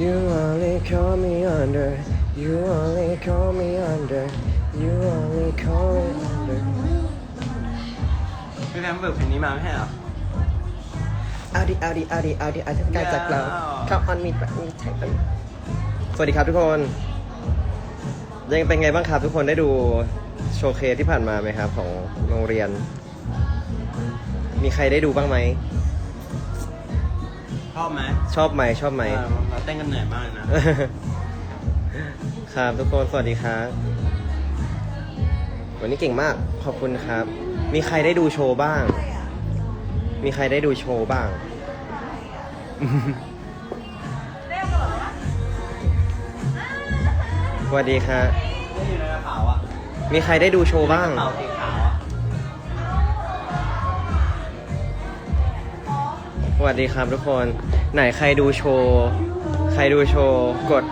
You only call me under You only call me under You only call me under พี่แพมเบิกเพลงนี้มาไม่ใช่เหรอ เอาดิเอาดิเอาดิเอาดิเอาดิการจากเรา Yeah. เข้าออนมีแบบมีใช่ปะสวัสดีครับทุกคน ยังเป็นไงบ้างครับทุกคนได้ดูโชว์เคสที่ผ่านมาไหมครับ ของโรงเรียน มีใครได้ดูบ้างไหมช อบไหมชอบไหมชอบไหม เออเราเต้นกันเหนื่อยมากเลยนะ ครับทุกคนสวัสดีครับวันนี้เก่งมากขอบคุณครับ มีใครได้ดูโชว์บ้าง มีใครได้ดูโชว์บ้าง สวัสดีครับนี่อยู่ในกระเป๋าอะมีใครได้ดูโชว์บ้าง กระเป๋าสีขาว สวัสดีครับทุกคน ไหนใครดูโชว์ ใครดูโชว์ กด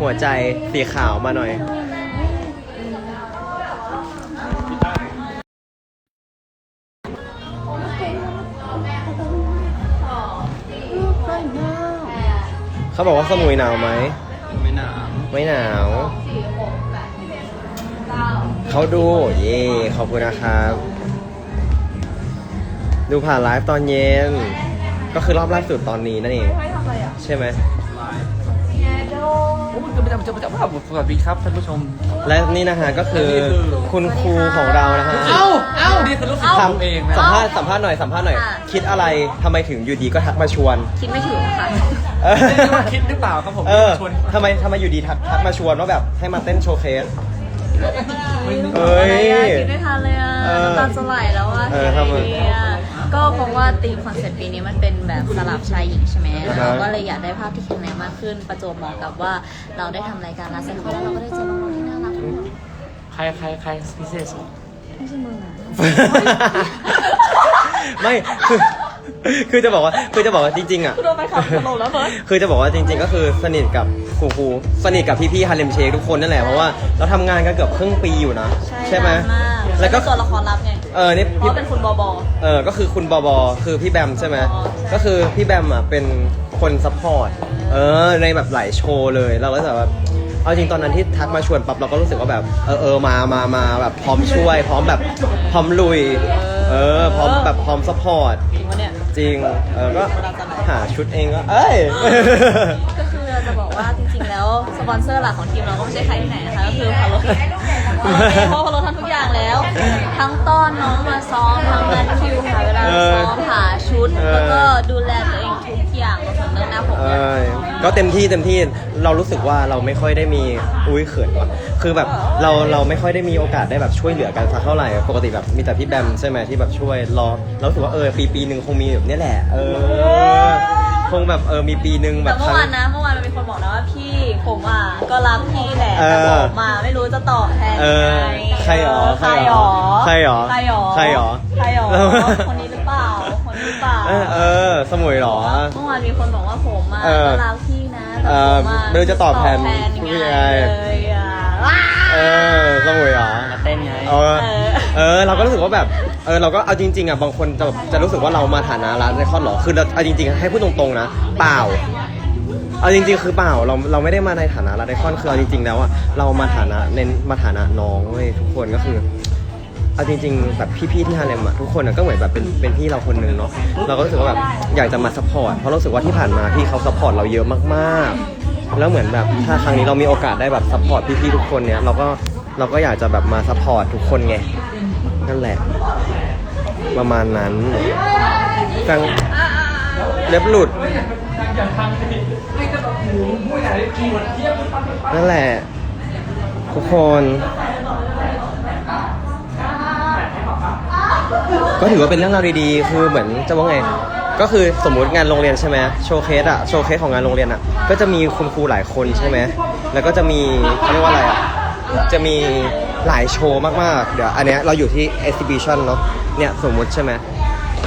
หัวใจสีขาวมาหน่อย เขาบอกว่าสมุยหนาวไหม ไม่หนาว ไม่หนาว เขาดู เย่ขอบคุณนะครับ ดูผ่านไลฟ์ตอนเย็น ก็คือรอบล่าสุดตอนนี้นั่นเองใช่ไหมลายโอ้ยจะไม่จำจะไม่จำว่าสวัสดีครับท่านผู้ชม และนี่นะฮะก็คือคุณครูของเรานะฮะ เอ้า เอ้านี่คือลูกศิษย์ผมเองนะ สัมภาษณ์สัมภาษณ์หน่อยสัมภาษณ์หน่อยค่ะคิดอะไรทำไมถึงอยู่ดีก็ทักมาชวน คิดไม่ถึงค่ะเออไม่รู้ว่าคิดหรือเปล่าครับผมเออชวนทำไมทำไมอยู่ดีทักทักมาชวนว่าแบบให้มาเต้นโชว์เคสไม่นึกเอ้ยคิดไม่ทันเลยอะเออ น้ำตาจะไหลแล้วอะเออทำไมไงดีอะ ก็เพราะว่าธีมคอนเซ็ปต์ปีนี้มันเป็นแบบสลับชายหญิงใช่ไหมอ่าฮะ เราก็เลยอยากได้ภาพที่แข็งแรงมากขึ้น ประจวบเหมาะกับว่าเราได้ทำรายการรัสเซนคอแล้วเราก็ได้เจอน้องๆที่น่ารักทั้งหมดใครใครใครพิเศษสุด ไม่ใช่มึงอะไม่คือ คือจะบอกว่าคือจะบอกว่าจริงๆอะกูโดนไปขับตลกแล้วเบิร์ดคือจะบอกว่าจริงๆก็คือสนิทกับครูครูสนิทกับพี่ๆฮาเลมเชคทุกคนนั่นแหละเพราะว่าเราทำงานกันเกือบครึ่งปีอยู่นะใช่ไหมนานมากแล้วก็เป็นตัวละครลับไงเออนี่เพพี่ราะเป็นคุณบอบอ เออก็คือคุณบอบอคือพี่แบมใช่ไหมอ๋อใช่ ก็คือพี่แบมอะเป็นคนซัพพอร์ตเออในแบบหลายโชว์เลยเราก็จะแบบเอาจริงตอนนั้นที่ทักมาชวนปั๊บเราก็รู้สึกว่าแบบเออเออมามามาแบบพร้อมช่วย พร้อมแบบพร้อมลุยเออพร้อมแบบพร้อมซัพพอร์ต จริงวะเนี่ย จริงเออก็หาชุดเองก็เอ้ย ก็คือเราจะบอกว่าจริงๆ แล้วสปอนเซอร์หลักของทีมเราก็ไม่ใช่ใครที่ไหนนะคะก็คือพาโลเพราะพาโลทำทุกอย่างแล้ว ทั้งต้อนน้องมาซ้อมทั้งนัดคิวหาเวลามาซ้อมหาชุดเออแล้วก็ดูแลตัว ก็เต็มที่เต็มที่เรารู้สึกว่าเราไม่ค่อยได้มีอุ้ยเขินว่ะคือแบบเราเราไม่ค่อยได้มีโอกาสได้แบบช่วยเหลือกันสักเท่าไหร่ปกติแบบมีแต่พี่แบมใช่ไหมที่แบบช่วยรอเรารู้สึกว่าเออปีปีหนึ่งคงมีแบบเนี้ยแหละเออคงแบบเออมีปีหนึ่งแบแต่บเมื่คอรั้วางนนะเมื่อวานมันมีคนบอกนะว่าพี่ผมอะก็รักพี่แหละเออ แต่ผมอะไม่รู้จะตอบแทนเอยังอไงใครหรอใครหรอใครหรอใครหรอใครหรอ ใครหรอคนนี้หรือเปล่าคนนี้หรือเปล่าเออเออสมุยเหรอ เมื่อวานมีคนบอกว่าผมอะเออ ก็รักพี่นะแต่ เออผมอะไม่รู้จะตอบแทนยังยังไงไงเลยอะว้าเออสมุยเหรอมาเต้นไงเออเออเราก็รู้สึกว่าแบบเออเราก็เอาจริง ๆอะบางคนจะจะรู้สึกว่าเรามาฐานะร้านในคอนหรอคือเราเอาจริง ๆ ให้พูดตรงๆนะเปล่าเอาจริงๆคือเปล่าเราเราไม่ได้มาในฐานะร้านในคอนคือเอาจริงๆแล้วอะเรามาฐานะในมาฐานะน้องเว้ยทุกคนก็คือ เอาจริงๆแบบพี่ๆที่ฮาเลมอะทุกคนอะก็เหมือนแบบเป็นเป็นพี่เราคนหนึ่งเนาะเราก็รู้สึกว่าแบบอยากจะมาซัพพอร์ตเพราะรู้สึกว่าที่ผ่านมาพี่เขาซัพพอร์ตเราเยอะมากๆ แล้วเหมือนแบบถ้าครั้งนี้เรามีโอกาสได้แบบซัพพอร์ตพี่ๆทุกคนเนี่ยเราก็เราก็อยากจะแบบมาซัพพอร์ตทุกคนไงนั่นแหละ ประมาณนั้นฟังเล็บหลุดนั่นแหละ ทุกคน ก็ถือว่าเป็นเรื่องราวดีๆ คือเหมือนจะว่าไง ก็คือสมมุติงานโรงเรียนใช่ไหมโชว์เคสอะโชว์เคสของงานโรงเรียนอะก็จะมีคุณครูหลายคนใช่ไหมแล้วก็จะมีเขาเรียกว่าอะไรอะจะมีหลายโชว์มากๆ เดี๋ยวอันเนี้ยเราอยู่ที่ exhibition เนาะ เนี่ยสมมุติใช่ไหม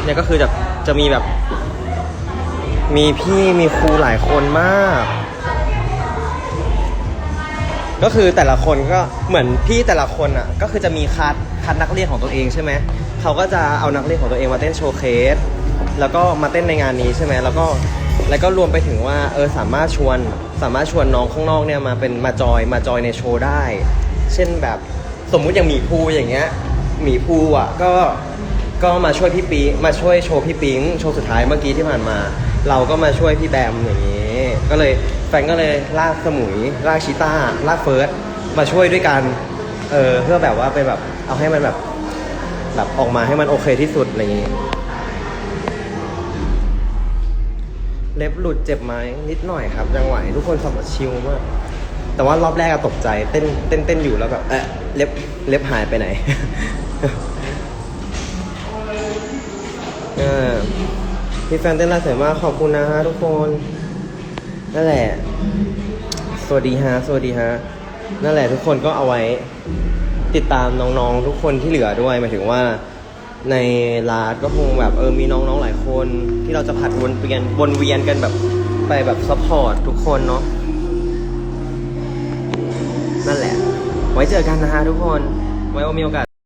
เนี่ยก็คือจะจะมีแบบ มีพี่มีครูหลายคนมาก ก็คือแต่ละคนก็เหมือนพี่แต่ละคนอะก็คือจะมีคัดคัดนักเรียนของตัวเองใช่ไหม เขาก็จะเอานักเรียนของตัวเองมาเต้นโชว์เคส แล้วก็มาเต้นในงานนี้ใช่ไหมแล้วก็แล้วก็รวมไปถึงว่าเออสามารถชวนสามารถชวนน้องข้างนอกเนี่ยมาเป็นมาจอยมาจอยในโชว์ได้ เช่นแบบสมมุติอย่างหมีภูอย่างเงี้ยหมีภูอะก็ก็มาช่วยพี่ปีมาช่วยโชว์พี่ปิงโชว์สุดท้ายเมื่อกี้ที่ผ่านมา เราก็มาช่วยพี่แบมอย่างนี้ ก็เลยแฟนก็เลยลากสมุยลากชิต้าลากเฟิร์สมาช่วยด้วยกันเออเพื่อแบบว่าไปแบบเอาให้มันแบบ แบบออกมาให้มันโอเคที่สุดอะไรอย่างงี้ เล็บหลุดเจ็บไหมนิดหน่อยครับยังไหวทุกคนสมชิลมาก แต่ว่ารอบแรกอะตกใจเต้นเต้นเต้นอยู่แล้วแบบเอะเล็บเล็บหายไปไหนเออพี่แฟนเต้นลายสวยมากขอบคุณนะฮะทุกคนนั่นแหละ สวัสดีฮะ สวัสดีฮะ นั่นแหละทุกคนก็เอาไว้ ติดตามน้องๆทุกคนที่เหลือด้วยหมายถึงว่าในลาดก็คงแบบเออมีน้องๆหลายคนที่เราจะผัดวนเวียนวนเวียนกันแบบไปแบบซัพพอร์ตทุกคนเนาะนั่นแหละ ไว้เจอกันนะฮะทุกคน ไว้ว่ามีโอกาส